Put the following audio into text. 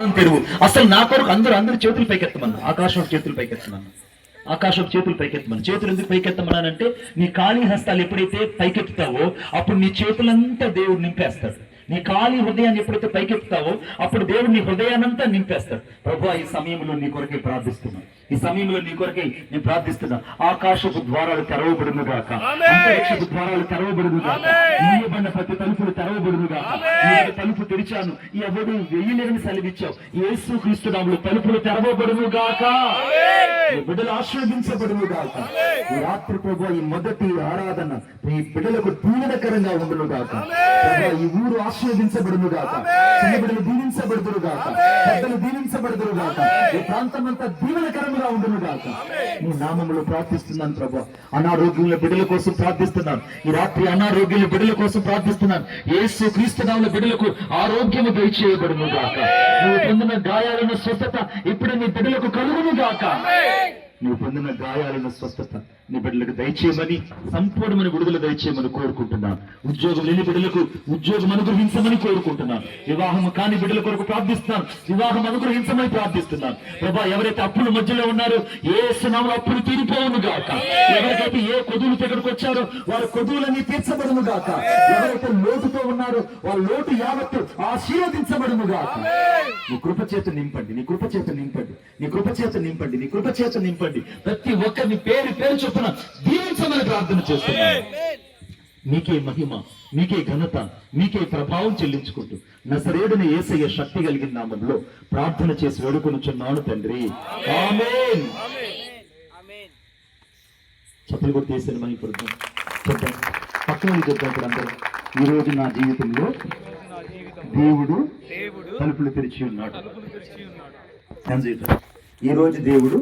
తెరువు అసలు నా కొరకు అందరూ అందరూ చేతులు పైకెత్తమన్నా ఆకాశం చేతులు పైకెత్తమన్నా ఆకాశం చేతులు పైకెత్తమని చేతులు ఎందుకు పైకెత్తమన్నానంటే నీ ఖాళీ హస్తాలు ఎప్పుడైతే పైకెత్తుతావో అప్పుడు నీ చేతులంతా దేవుడు నింపేస్తాడు. నీ ఖాళీ హృదయాన్ని ఎప్పుడైతే పైకెత్తుతావో అప్పుడు దేవుడు నీ హృదయానంతా నింపేస్తాడు. ప్రభు ఈ సమయంలో నీ కొరకే ప్రార్థిస్తున్నాను ఈ సమయంలో నీ కొరకే నేను ప్రార్థిస్తున్నా. ఆకాశపు ద్వారాలు తెరవబడును గాక. అంతరిక్షపు ద్వారాలు తెరవబడును గాక. ప్రతి తలుపులు తెరవబడును గాక. తలుపు తెరిచాను. ఎవడు వెయ్యలేని సెలవిచ్చావు. యేసు క్రీస్తు నామములో తలుపులు తెరవబడును గాక. బిడ్డలు ఆశీర్వదించబడును గాక. ఈ రాత్రి ప్రభు ఈ మొదటి ఆరాధన ఈ బిడ్డలకు దీవెనకరంగా ఉండును గాక. ఈ ఊరు ఆశీర్వదించబడును గాక చిన్న బిడ్డలు దీవించబడుదురు గాక పెద్దలు దీవించబడుదురు గాక ఈ ప్రాంతం అంతా దీవెనకరంగా ఉండును గాక నీ నామములో ప్రార్థిస్తున్నాను ప్రభు. అనారోగ్యముల బిడ్డల కోసం ప్రార్థిస్తున్నాను. ఈ రాత్రి అనారోగ్యముల బిడ్డల కోసం ప్రార్థిస్తున్నాను. యేసు క్రీస్తు నామముల బిడ్డలకు ఆరోగ్యము దయచేయబడును గాక నువ్వు పొందిన గాయాలను స్వస్థత ఇప్పుడు నీ బిడ్డలకు కలుగును గాక నువ్వు పొందిన గాయాలను స్వస్థత. నీ బిడ్డలకు దయచేయమని సంపూర్ణమైన విడుదల దయచేయమని కోరుకుంటున్నాను ఉద్యోగం లేని బిడ్డలకు ఉద్యోగం అనుగ్రహించమని కోరుకుంటున్నాను వివాహం కాని బిడ్డల కొరకు ప్రార్థిస్తున్నాను వివాహం అనుగ్రహించమని ప్రార్థిస్తున్నాను ప్రభా ఎవరైతే అప్పుల మధ్యలో ఉన్నారో ఏ సునామలు అప్పులు తీరిపోవును గాక. ఎవరికైతే ఏ కొదువులు దగ్గరకు వచ్చారో వారి కొదువులన్నీ తీర్చబడును గాక. ఎవరైతే లోటుతో ఉన్నారో వాళ్ళ లోటు యావత్తు ఆశీర్వదించబడును గాక. నీ కృపచేత నింపండి నీ కృపచేత నింపండి నీ కృపచేత నింపండి నీ కృపచేత నింపండి. నింపండి ప్రతి ఒక్కరిని పేరు పేరు చొప్పున దీవించమని ప్రార్థన చేస్తున్నాను. మీకే మహిమ మీకే ఘనత మీకే ప్రభావం చెల్లించుకుంటూ నసరేడుని ఏసయ్య శక్తి కలిగిన నామంలో ప్రార్థన చేసి వేడుకొనుచున్నాను తండ్రి. ఆమేన్ చప్పలు కొట్టి వేసాను మన ఇప్పుడు చెప్పండి పక్కన వాళ్ళు చెప్తాం ఇప్పుడు అందరూ. ఈ రోజు నా జీవితంలో దేవుడు తలుపులు తెరిచి ఉన్నాడు. ఈ రోజు దేవుడు